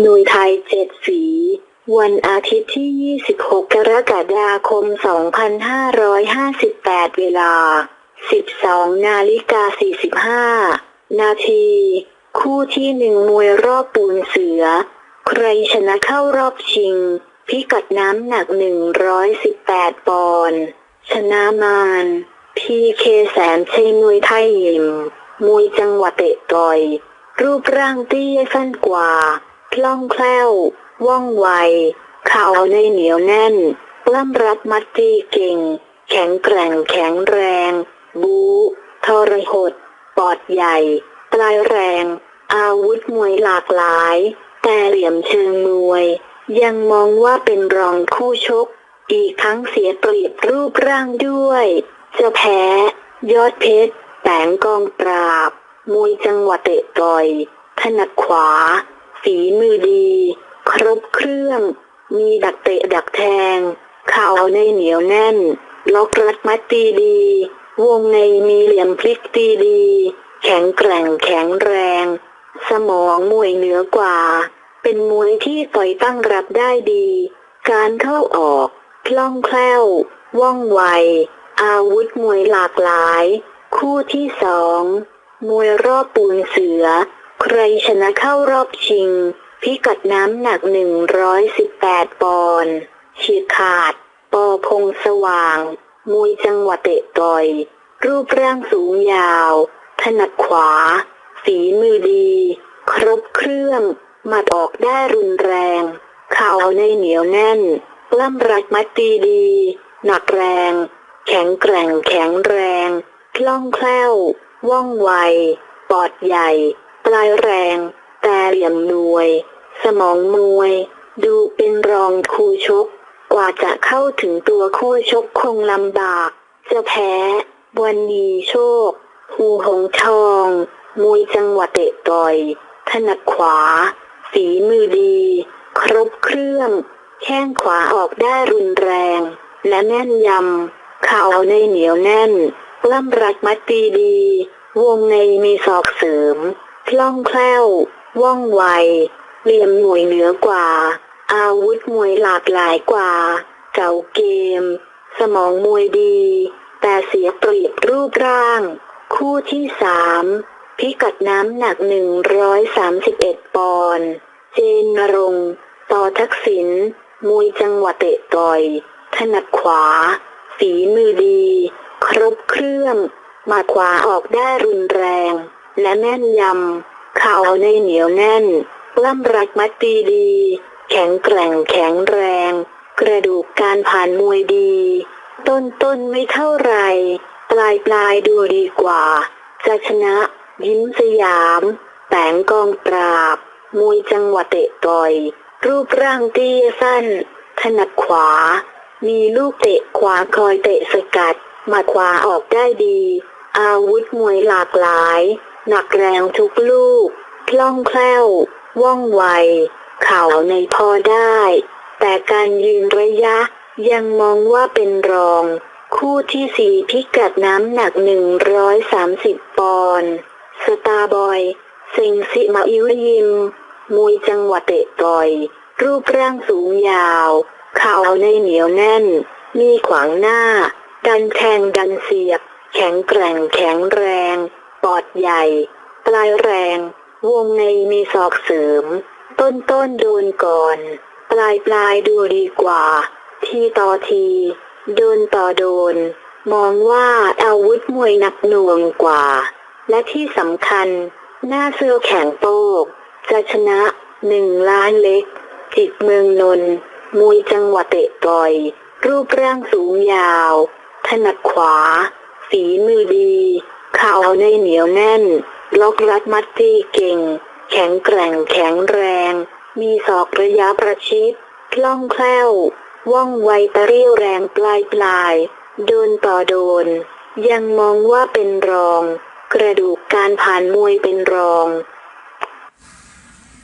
หน่ยไทยเจ็ดสี วันอาทิตย์ที่ 26 กรกฎาคม 2558 เวลา 12 นาฬิกา 45 นาที คู่ที่หนึ่งมวยรอบปูนเสือ ใครชนะเข้ารอบชิง พิกัดน้ำหนัก 118 ปอนด์ชนะมานพีเคแสนชัยมวยไทยยิมมวยจังหวะเตะต่อย รูปร่างเตี้ยสั้นกว่า คล่องแคล่ว ว่องไวเข่าในเหนียวแน่นปล้ำรัดมัดตีเก่ง แข็งแกร่งแข็งแรง บูทรหด ปอดใหญ่ ปลายแรง อาวุธมวยหลากหลาย แต่เหลี่ยมเชิงมวย ยังมองว่าเป็นรองคู่ชก อีกทั้งเสียเปรียบรูปร่างด้วย จะแพ้ ยอดเพชรแสงกองปราบ มวยจังหวะเตะต่อย ถนัดขวา ฝีมือดี ครบเครื่อง มีดักเตะดักแทงเข่าในเหนียวแน่น ล็อกรัดมัดตีดี วงในมีเหลี่ยมพลิกตีดี แข็งแกร่งแข็งแรง สมองมวยเหนือกว่า เป็นมวยที่ต่อยตั้งรับได้ดี การเข้าออกคล่องแคล่ว ว่องไว อาวุธมวยหลากหลาย คู่ที่สอง มวยรอบปูนเสือ ใครชนะเข้ารอบชิง พิกัดน้ำหนัก 118 ปอนด์ฉีดขาด ปอพงสว่าง มวยจังหวะเตะต่อย รูปร่างสูงยาว ถนัดขวา ฝีมือดี ครบเครื่องหมัดออกได้รุนแรง เข่าในเหนียวแน่นปล้ำรัดมัดตีดี หนักแรง แข็งแกร่งแข็งแรง คล่องแคล่ว ว่องไว ปอดใหญ่ ปลายแรง แต่เหลี่ยมนวย สมองมวย ดูเป็นรองคู่ชก กว่าจะเข้าถึงตัวคู่ชกคงลำบาก จะแพ้ วันนีโชคภูหงทอง มวยจังหวะเตะต่อย ถนัดขวา ฝีมือดี ครบเครื่อง แข้งขวาออกได้รุนแรง และแน่นยำ เข่าในเหนียวแน่นปล้ำรัดมัดตีดี วงในมีศอกเสริม คล่องแคล่ว ว่องไวเหลี่ยมหน่วยเหนือกว่า อาวุธมวยหลากหลายกว่า เก่าเกม สมองมวยดี แต่เสียเปรียบรูปร่าง คู่ที่สามพิกัดน้ำหนัก 131 ปอนด์เจนนรงต่อทักษิณมวยจังหวะเตะต่อย ถนัดขวา ฝีมือดี ครบเครื่อง มาขวาออกได้รุนแรง และแม่นยำเข่าในเหนียวแน่นปล้ำรัดมัดตีดี แข็งแกร่งแข็งแรง กระดูกการผ่านมวยดี ต้นต้นไม่เท่าไร ปลายปลายดูดีกว่า จะชนะ ยิ้มสยามแสงกองปราบ มวยจังหวะเตะต่อย รูปร่างเตี้ยสั้น ถนัดขวา มีลูกเตะขวาคอยเตะสกัด หมาขวาออกได้ดี อาวุธมวยหลากหลาย หนักแรงทุกลูก คล่องแคล่ว ว่องไว เข่าในพอได้ แต่การยืนระยะยังมองว่าเป็นรอง คู่ที่สี่พิกัดน้ำหนัก 130 ปอนด์สตาบอยเซิงซิมาอิวยิม มวยจังหวะเตะต่อย รูปร่างสูงยาว เข่าในเหนียวแน่น มีขวางหน้า ดันแทงดันเสียบ แข็งแกร่งแข็งแรง ปอดใหญ่ ปลายแรง วงในมีศอกเสริม ต้นต้นโดนก่อน ปลายปลายดูดีกว่า ทีต่อที โดนต่อโดน มองว่าอาวุธมวยหนักหน่วงกว่า และที่สำคัญ หน้าเสื้อแข็งโป๊กจะชนะหนึ่งล้านเล็ก จิตเมืองนนท์มวยจังหวะเตะต่อย รูปร่างสูงยาว ถนัดขวา ฝีมือดี ข่าในเหนียวแน่น ล็อกรัดมัดตีเก่ง แข็งแกร่งแข็งแรง มีศอกระยะประชิดคล่องแคล่ว ว่องไวตะเรี่ยวแรงปลายปลาย โดนต่อโดน ยังมองว่าเป็นรอง กระดูกการผ่านมวยเป็นรอง